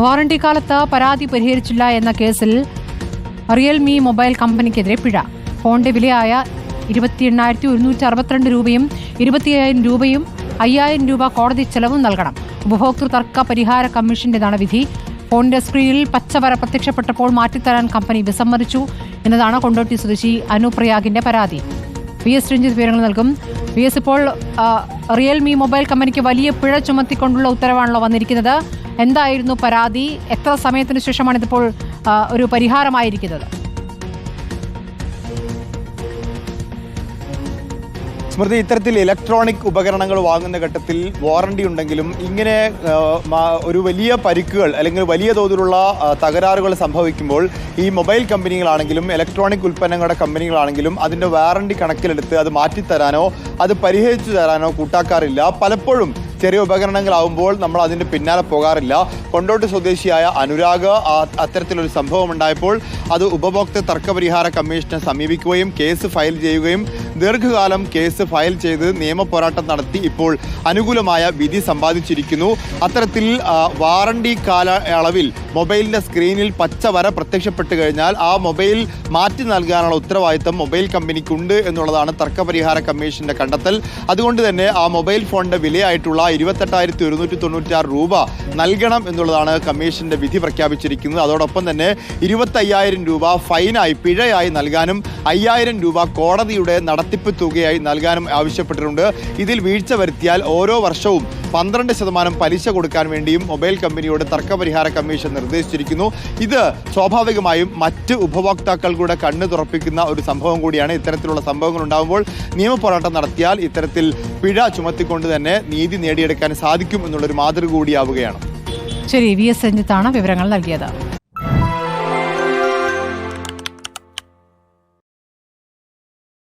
Warranty കാലത്ത് പരാതി പരിഹരിച്ചില്ല എന്ന കേസിൽ റിയൽമി മൊബൈൽ കമ്പനിക്കെതിരെ പിഴ. ഫോണിന്റെ വിലയായ ഇരുപത്തി എണ്ണായിരത്തി ഒരുന്നൂറ്റി അറുപത്തിരണ്ട് രൂപയും ഇരുപത്തിയ്യായിരം രൂപയും അയ്യായിരം രൂപ കോടതി ചെലവും നൽകണം. ഉപഭോക്തൃ തർക്ക പരിഹാര കമ്മീഷന്റേതാണ് വിധി. ഫോണിന്റെ സ്ക്രീനിൽ പച്ചവര പ്രത്യക്ഷപ്പെട്ടപ്പോൾ മാറ്റിത്തരാൻ കമ്പനി വിസമ്മതിച്ചു എന്നതാണ് കൊണ്ടോട്ടി സ്വദേശി അനുപ്രയാഗിന്റെ പരാതി. വി എസ് രഞ്ജിത്ത് വിവരങ്ങൾ നൽകും. വി എസ് ഇപ്പോൾ റിയൽമി മൊബൈൽ കമ്പനിക്ക് വലിയ പിഴ ചുമത്തിക്കൊണ്ടുള്ള ഉത്തരവാണല്ലോ വന്നിരിക്കുന്നത്. എന്തായിരുന്നു പരാതി? എത്ര സമയത്തിന് ശേഷമാണ് ഇതിപ്പോൾ ഒരു പരിഹാരമായിരിക്കുന്നത്? സ്മൃതി ഇത്തരത്തിൽ ഇലക്ട്രോണിക് ഉപകരണങ്ങൾ വാങ്ങുന്ന ഘട്ടത്തിൽ വാറണ്ടി ഉണ്ടെങ്കിലും ഇങ്ങനെ ഒരു വലിയ പരിക്കുകൾ അല്ലെങ്കിൽ വലിയ തോതിലുള്ള തകരാറുകൾ സംഭവിക്കുമ്പോൾ ഈ മൊബൈൽ കമ്പനികളാണെങ്കിലും ഇലക്ട്രോണിക് ഉൽപ്പന്നങ്ങളുടെ കമ്പനികളാണെങ്കിലും അതിന്റെ വാറണ്ടി കണക്കിലെടുത്ത് അത് മാറ്റിത്തരാനോ അത് പരിഹരിച്ചു തരാനോ കൂട്ടാക്കാറില്ല. പലപ്പോഴും ചെറിയ ഉപകരണങ്ങളാവുമ്പോൾ നമ്മൾ അതിന് പിന്നാലെ പോകാറില്ല. കൊണ്ടോട്ട് സ്വദേശിയായ അനുരാഗ് അത്തരത്തിലൊരു സംഭവം ഉണ്ടായപ്പോൾ അത് ഉപഭോക്തൃ തർക്കപരിഹാര കമ്മീഷനെ സമീപിക്കുകയും കേസ് ഫയൽ ചെയ്യുകയും ദീർഘകാലം കേസ് ഫയൽ ചെയ്ത് നിയമപോരാട്ടം നടത്തി ഇപ്പോൾ അനുകൂലമായ വിധി സമ്പാദിച്ചിരിക്കുന്നു. അത്തരത്തിൽ വാറണ്ടി കാലയളവിൽ മൊബൈലിന്റെ സ്ക്രീനിൽ പച്ച വര പ്രത്യക്ഷപ്പെട്ട് കഴിഞ്ഞാൽ ആ മൊബൈൽ മാറ്റി നൽകാനുള്ള ഉത്തരവാദിത്തം മൊബൈൽ കമ്പനിക്കുണ്ട് എന്നുള്ളതാണ് തർക്കപരിഹാര കമ്മീഷന്റെ കണ്ടെത്തൽ. അതുകൊണ്ട് തന്നെ ആ മൊബൈൽ ഫോണിന്റെ വിലയായിട്ടുള്ള ഇരുപത്തെട്ടായിരത്തി ഒരുന്നൂറ്റി തൊണ്ണൂറ്റാറ് രൂപ നൽകണം എന്നുള്ളതാണ് കമ്മീഷന്റെ വിധി പ്രഖ്യാപിച്ചിരിക്കുന്നത്. അതോടൊപ്പം തന്നെ ഇരുപത്തയ്യായിരം രൂപ ഫൈനായി പിഴയായി നൽകാനും അയ്യായിരം രൂപ കോടതിയുടെ നടത്തിപ്പ് തുകയായി നൽകാനും ആവശ്യപ്പെട്ടിട്ടുണ്ട്. ഇതിൽ വീഴ്ച വരുത്തിയാൽ ഓരോ വർഷവും പന്ത്രണ്ട് ശതമാനം പലിശ കൊടുക്കാൻ വേണ്ടിയും മൊബൈൽ കമ്പനിയോട് തർക്കപരിഹാര കമ്മീഷൻ നിർദ്ദേശിച്ചിരിക്കുന്നു. ഇത് സ്വാഭാവികമായും മറ്റ് ഉപഭോക്താക്കളുടെ കണ്ണു തുറപ്പിക്കുന്ന ഒരു സംഭവം കൂടിയാണ്. ഇത്തരത്തിലുള്ള സംഭവങ്ങൾ ഉണ്ടാകുമ്പോൾ നിയമപോരാട്ടം നടത്തിയാൽ ഇത്തരത്തിൽ പിഴ ചുമത്തിക്കൊണ്ട് തന്നെ നീതി നേടിയെടുക്കാൻ സാധിക്കും എന്നുള്ളൊരു മാതൃക കൂടിയാവുകയാണ്. ശരി വി എസ് രഞ്ജിത്താണ് വിവരങ്ങൾ നൽകിയത്.